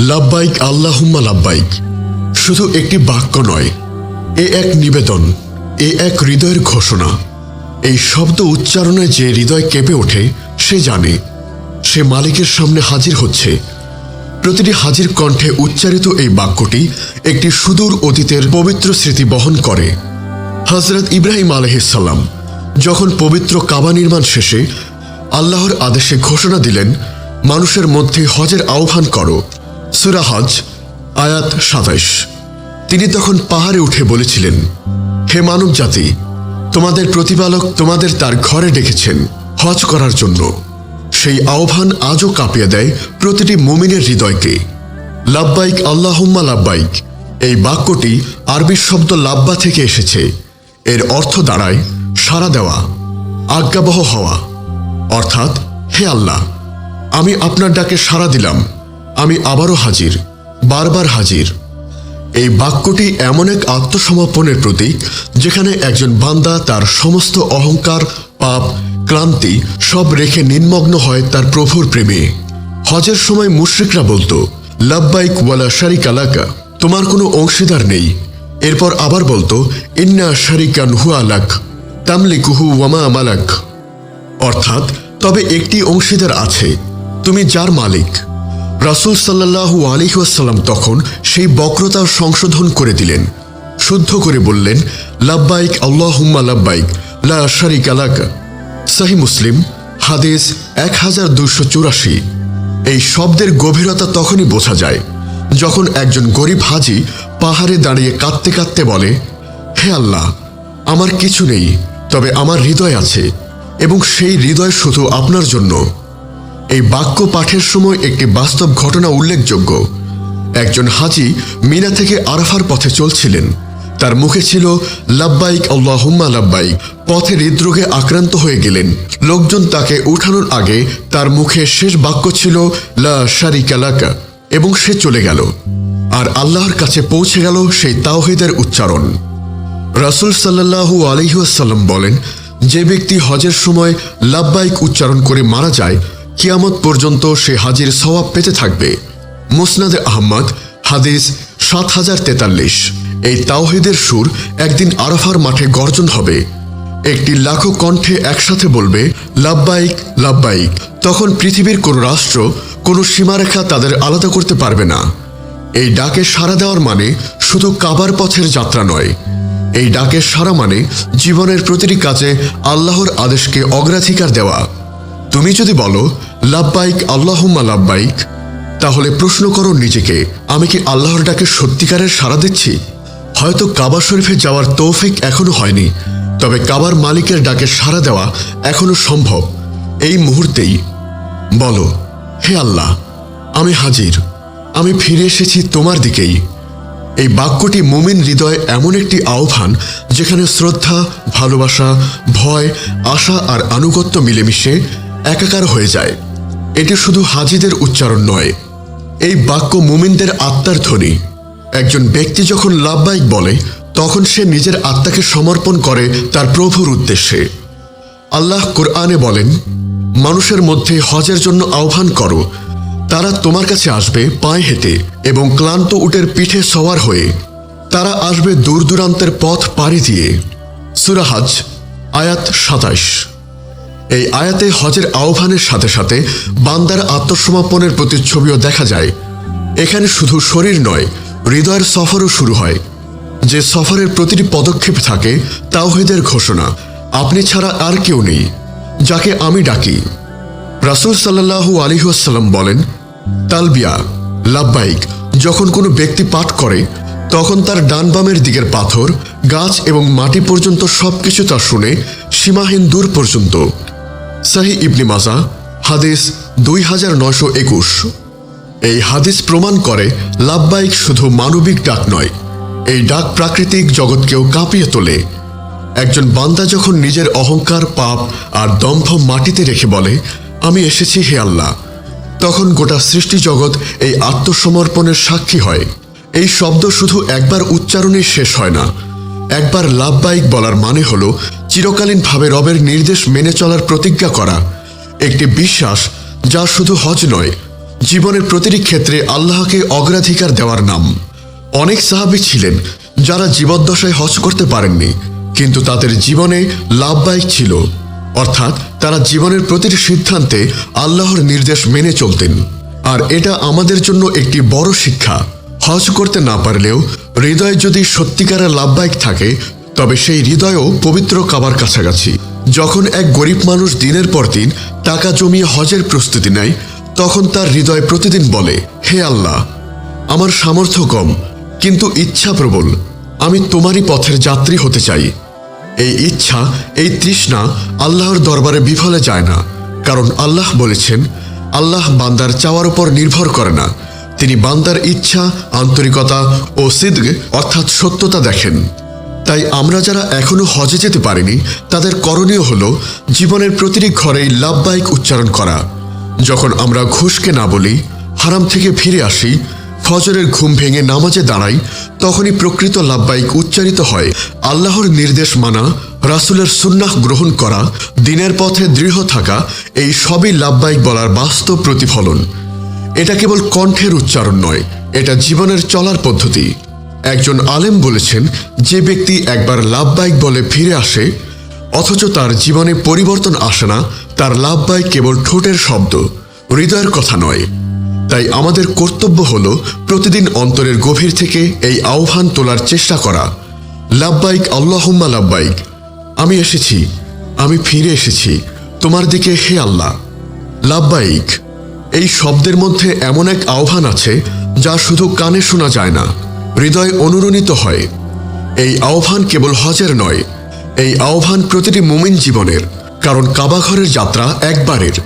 লাব্বাইক, আল্লাহুম্মা লাব্বাইক। শুধু একটি বাক্য নয়, এ এক নিবেদন, এ এক হৃদয়ের ঘোষণা। এই শব্দ উচ্চারণে যে হৃদয় কেঁপে ওঠে, সে জানে। সে মালিকের সামনে হাজির হচ্ছে। প্রতিটি হাজির কণ্ঠে উচ্চারিত এই বাক্যটি একটি সুদূর অতীতের পবিত্র স্মৃতি বহন করে। হজরত ইব্রাহিম আলহিসাল্লাম যখন পবিত্র কাবা নির্মাণ শেষে আল্লাহর আদেশে ঘোষণা দিলেন, মানুষের মধ্যে হজের আহ্বান করো। সুরা হজ, আয়াত সাতাইশ। তিনি তখন পাহাড়ে উঠে বলেছিলেন, হে মানব জাতি, তোমাদের প্রতিপালক তোমাদের তার ঘরে ডেকেছেন হজ করার জন্য। সেই আহ্বান আজও কাঁপিয়ে দেয় প্রতিটি মুমিনের হৃদয়কে। লাব্বাইক, আল্লাহুম্মা লাব্বাইক, এই বাক্যটি আরবি শব্দ লাব্বা থেকে এসেছে। এর অর্থ দাঁড়ায়, সাড়া দেওয়া, আজ্ঞাবহ হওয়া। অর্থাৎ, হে আল্লাহ, আমি আপনার ডাকে সাড়া দিলাম। আমি আবারও হাজির, বারবার হাজির। এই বাক্যটি এমন এক আত্মসমর্পণের প্রতীক, যেখানে একজন বান্দা তার সমস্ত অহংকার, পাপ, ক্লান্তি সব রেখে নির্মগ্ন হয় তার প্রভুর প্রেমে। হজের সময় মুশ্রিকরা বলতো, লাব্বাইক ওয়ালা শারিক আলাকা তোমার কোনো অংশীদার নেই। এরপর আবার বলতো, ইন্না শারিকান হুয়া লাক, তামলিকুহু ওয়ামা আমালাক অর্থাৎ, তবে একটি অংশীদার আছে, তুমি যার মালিক। রাসুল সাল্লাহু আলিহাসাল্লাম তখন সেই বক্রতা সংশোধন করে দিলেন। শুদ্ধ করে বললেন, লাব্বাইক, আল্লাহুম্মা লাব্বাইক, লা শারিক আলাকা সাহি মুসলিম, হাদিস এক হাজার দুশো চুরাশি। এই শব্দের গভীরতা তখনই বোঝা যায়, যখন একজন গরিব হাজি পাহাড়ে দাঁড়িয়ে কাঁদতে কাঁদতে বলে, হে আল্লাহ, আমার কিছু নেই, তবে আমার হৃদয় আছে, এবং সেই হৃদয় শুধু আপনার জন্য। এই বাক্য পাঠের সময় একটি বাস্তব ঘটনা উল্লেখযোগ্য। একজন হাজি মিনা থেকে আরাফার পথে চলছিলেন। তার মুখে ছিল, লাব্বাইক, আল্লাহুম্মা লাব্বাইক। পথে হৃদরোগে আক্রান্ত হয়ে গেলেন। লোকজন তাকে উঠানোর আগে তার মুখে শেষ বাক্য ছিল, লা শারিকালাকা এবং সে চলে গেল। আর আল্লাহর কাছে পৌঁছে গেল সেই তাওহিদের উচ্চারণ। রাসুল সাল্লাহু আলহিহাসাল্লাম বলেন, যে ব্যক্তি হজের সময় লাব্বাইক উচ্চারণ করে মারা যায় কিয়ামত পর্যন্ত সে হাজির সওয়াব পেতে থাকবে। মুসনাদে আহমদ, হাদিস সাত হাজার তেতাল্লিশ। এই তাওহিদের সুর একদিন আরাফার মাঠে গর্জন হবে। একটি লাখো কণ্ঠে একসাথে বলবে, লাব্বাইক লাব্বাইক। তখন পৃথিবীর কোনো রাষ্ট্র, কোনো সীমারেখা তাদের আলাদা করতে পারবে না। এই ডাকে সাড়া দেওয়ার মানে শুধু কাবার পথের যাত্রা নয়। এই ডাকের সারা মানে জীবনের প্রতিটি কাজে আল্লাহর আদেশকে অগ্রাধিকার দেওয়া। তুমি যদি বলো লাভবাইক আল্লাহুম্মা লাব্বাইক তাহলে প্রশ্ন করো নিজেকে, আমি কি আল্লাহর ডাকে সত্যিকারের সাড়া দিচ্ছি? হয়তো কাবা শরীফে যাওয়ার তৌফিক এখনও হয়নি, তবে কাবার মালিকের ডাকে সাড়া দেওয়া এখনও সম্ভব। এই মুহূর্তেই বলো, হে আল্লাহ, আমি হাজির। আমি ফিরে এসেছি তোমার দিকেই। এই বাক্যটি মুমিন হৃদয় এমন একটি আহ্বান যেখানে শ্রদ্ধা, ভালোবাসা, ভয়, আশা আর আনুগত্য মিলেমিশে একাকার হয়ে যায়। এটি শুধু হাজিদের উচ্চারণ নয়, এই বাক্য মুমিনদের আত্মার ধ্বনি। একজন ব্যক্তি যখন লাভবাহিক বলে, তখন সে নিজের আত্মাকে সমর্পণ করে তার প্রভুর উদ্দেশ্যে। আল্লাহ কোরআনে বলেন, মানুষের মধ্যে হজের জন্য আহ্বান করো। তারা তোমার কাছে আসবে পায়ে হেঁটে এবং ক্লান্ত উটের পিঠে সওয়ার হয়ে। তারা আসবে দূর দূরান্তের পথ পাড়ি দিয়ে। সুরাহাজ আয়াত সাতাইশ। এই আয়াতে হজের আহ্বানের সাথে সাথে বান্দার আত্মসমর্পণের প্রতিচ্ছবিও দেখা যায়। এখানে শুধু শরীর নয়, হৃদয়ের সফরও শুরু হয়। যে সফরের প্রতিটি পদক্ষেপ থাকে, তাওহিদের ঘোষণা, আপনি ছাড়া আর কেউ নেই, যাকে আমি ডাকি। রাসুল সাল্লাহু আলিহাসাল্লাম বলেন, তালবিয়া, লাব্বাইক, যখন কোনো ব্যক্তি পাঠ করে, তখন তার ডান বামের দিকের পাথর, গাছ এবং মাটি পর্যন্ত সবকিছু তা শুনে সীমাহীন দূর পর্যন্ত। সাহি ইবনি মাজা, হাদিস দুই হাজার নয়শো একুশ। এই হাদিস প্রমাণ করে লাভবাহিক শুধু মানবিক ডাক নয়, এই ডাক প্রাকৃতিক জগৎকেও কাঁপিয়ে তোলে। একজন বান্দা যখন নিজের অহংকার, পাপ আর দম্ভ মাটিতে রেখে বলে, আমি এসেছি হে আল্লাহ, তখন গোটা সৃষ্টি জগৎ এই আত্মসমর্পণের সাক্ষী হয়। এই শব্দ শুধু একবার উচ্চারণেই শেষ হয় না, একবার লাভবাহিক বলার মানে হল চিরকালীনভাবে রবের নির্দেশ মেনে চলার প্রতিজ্ঞা করা। একটি বিশ্বাস যা শুধু হজ নয়, জীবনের প্রতিটি ক্ষেত্রে আল্লাহকে অগ্রাধিকার দেওয়ার নাম। অনেক সাহাবী ছিলেন যারা জীবদ্দশায় হজ করতে পারেননি, কিন্তু তাদের জীবনে লাভবাহিক ছিল। অর্থাৎ তারা জীবনের প্রতিটি সিদ্ধান্তে আল্লাহর নির্দেশ মেনে চলতেন। আর এটা আমাদের জন্য একটি বড় শিক্ষা। হজ করতে না পারলেও হৃদয়ে যদি সত্যিকারের লাভবাহিক থাকে তবে সেই হৃদয়ও পবিত্র কাবার কাছাকাছি। যখন এক গরিব মানুষ দিনের পর দিন টাকা জমিয়ে হজের প্রস্তুতি নেয়, তখন তার হৃদয় প্রতিদিন বলে, হে আল্লাহ, আমার সামর্থ্য কম, কিন্তু ইচ্ছা প্রবল। আমি তোমারই পথের যাত্রী হতে চাই। এই ইচ্ছা, এই তৃষ্ণা আল্লাহর দরবারে বিফলে যায় না, কারণ আল্লাহ বলেছেন, আল্লাহ বান্দার চাওয়ার উপর নির্ভর করে না। তিনি বান্দার ইচ্ছা, আন্তরিকতা ও সিদ্গ অর্থাৎ সত্যতা দেখেন। তাই আমরা যারা এখনও হজে যেতে পারিনি, তাদের করণীয় হল জীবনের প্রতিটি ঘরেই লাভবাহিক উচ্চারণ করা। যখন আমরা ঘুষকে না বলি, হারাম থেকে ফিরে আসি, ফজরের ঘুম ভেঙে নামাজে দাঁড়াই, তখনই প্রকৃত লাভবাহিক উচ্চারিত হয়। আল্লাহর নির্দেশ মানা, রাসুলের সুন্নাহ গ্রহণ করা, দিনের পথে দৃঢ় থাকা, এই সবই লাভবাহিক বলার বাস্তব প্রতিফলন। এটা কেবল কণ্ঠের উচ্চারণ নয়, এটা জীবনের চলার পদ্ধতি। একজন আলেম বলেছেন, যে ব্যক্তি একবার লাভবাহিক বলে ফিরে আসে, অথচ তার জীবনে পরিবর্তন আসে না, তার লাভবাহিক কেবল ঠোঁটের শব্দ, হৃদয়ের কথা নয়। তাই আমাদের কর্তব্য হল প্রতিদিন অন্তরের গভীর থেকে এই আহ্বান তোলার চেষ্টা করা। লাভবাইক আল্লাহুম্মা লাভবাইক আমি এসেছি, আমি ফিরে এসেছি, তোমার দিকে হে আল্লাহ। লাভবাইক এই শব্দের মধ্যে এমন এক আহ্বান আছে, যা শুধু কানে শোনা যায় না। হৃদয় অনুরণিত হয়। এই আহ্বান কেবল হজের নয়, এই আহ্বান প্রতিটি মুমিন জীবনের, কারণ কাবাঘরের যাত্রা একবারের,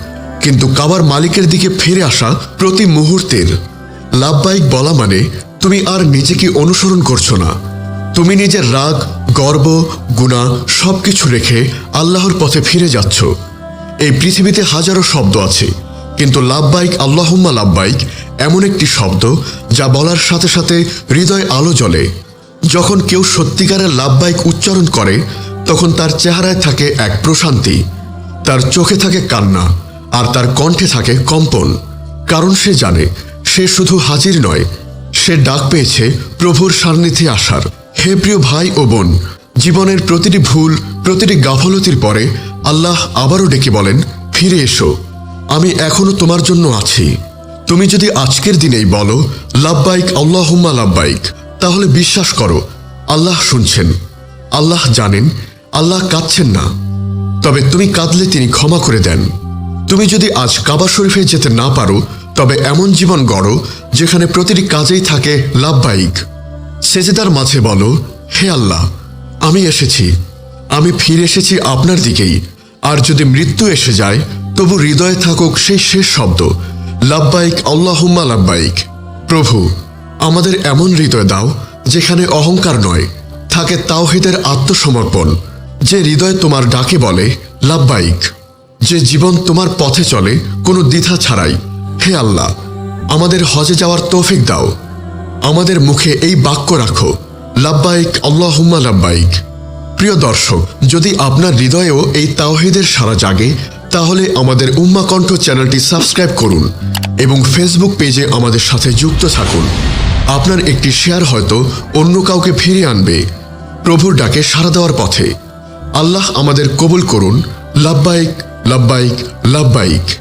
কিন্তু কাবার মালিকের দিকে ফিরে আসা প্রতি মুহূর্তের। লাভবাহিক বলা মানে তুমি আর নিজেকে অনুসরণ করছ না। তুমি নিজের রাগ, গর্ব, গুণা সবকিছু রেখে আল্লাহর পথে ফিরে যাচ্ছ। এই পৃথিবীতে হাজারো শব্দ আছে। কিন্তু লাভবাইক, আল্লাহুম্মা লাভবাইক, এমন একটি শব্দ যা বলার সাথে সাথে হৃদয় আলো জ্বলে। যখন কেউ সত্যিকারের লাভবাইক উচ্চারণ করে, তখন তার চেহারায় থাকে এক প্রশান্তি। তার চোখে থাকে কান্না, আর তার কণ্ঠে থাকে কম্পন। কারণ সে জানে, সে শুধু হাজির নয়, সে ডাক পেয়েছে প্রভুর সান্নিধ্যে আসার। হে প্রিয় ভাই ও বোন, জীবনের প্রতিটি ভুল, প্রতিটি গাফলতির পরে আল্লাহ আবারও ডেকে বলেন, ফিরে এসো। আমি এখনও তোমার জন্য আছি। তুমি যদি আজকের দিনেই বলো লাভবাইক আল্লাহুম্মা লাভবাইক তাহলে বিশ্বাস করো, আল্লাহ শুনছেন। আল্লাহ জানেন, আল্লাহ কাঁদছেন না। তবে তুমি কাঁদলে তিনি ক্ষমা করে দেন। তুমি যদি আজ কাবা শরীফে যেতে না পারো, তবে এমন জীবন গড়ো, যেখানে প্রতিটি কাজেই থাকে লাভবাহিক সেজেদার মাঝে বলো, হে আল্লাহ, আমি এসেছি। আমি ফিরে এসেছি আপনার দিকেই। আর যদি মৃত্যু এসে যায় তবু হৃদয়ে থাকুক সেই শেষ শব্দ লাভবাইক আল্লাহুম্মা লাভবাইক প্রভু, আমাদের এমন হৃদয় দাও, যেখানে অহংকার নয়, থাকে তাওহিদের আত্মসমর্পণ। যে হৃদয় তোমার ডাকে বলে লাভবাইক যে জীবন তোমার পথে চলে, কোনো দ্বিধা ছাড়াই। হে আল্লাহ, আমাদের হজে যাওয়ার তৌফিক দাও। আমাদের মুখে এই বাক্য রাখো লাভবাইক আল্লাহুম্মা লাভবাইক প্রিয় দর্শক, যদি আপনার হৃদয়েও এই তাওহিদের সারা জাগে তাহলে আমাদের উম্মা কণ্ঠ চ্যানেলটি সাবস্ক্রাইব করুন এবং ফেসবুক পেজে আমাদের সাথে যুক্ত থাকুন। আপনার একটি শেয়ার হয়তো অন্য কাউকে ফিরিয়ে আনবে। প্রভুর ডাকে সাড়া দেওয়ার পথে। আল্লাহ আমাদের কবুল করুন। লাভবাইক লাভবাইক লাভবাইক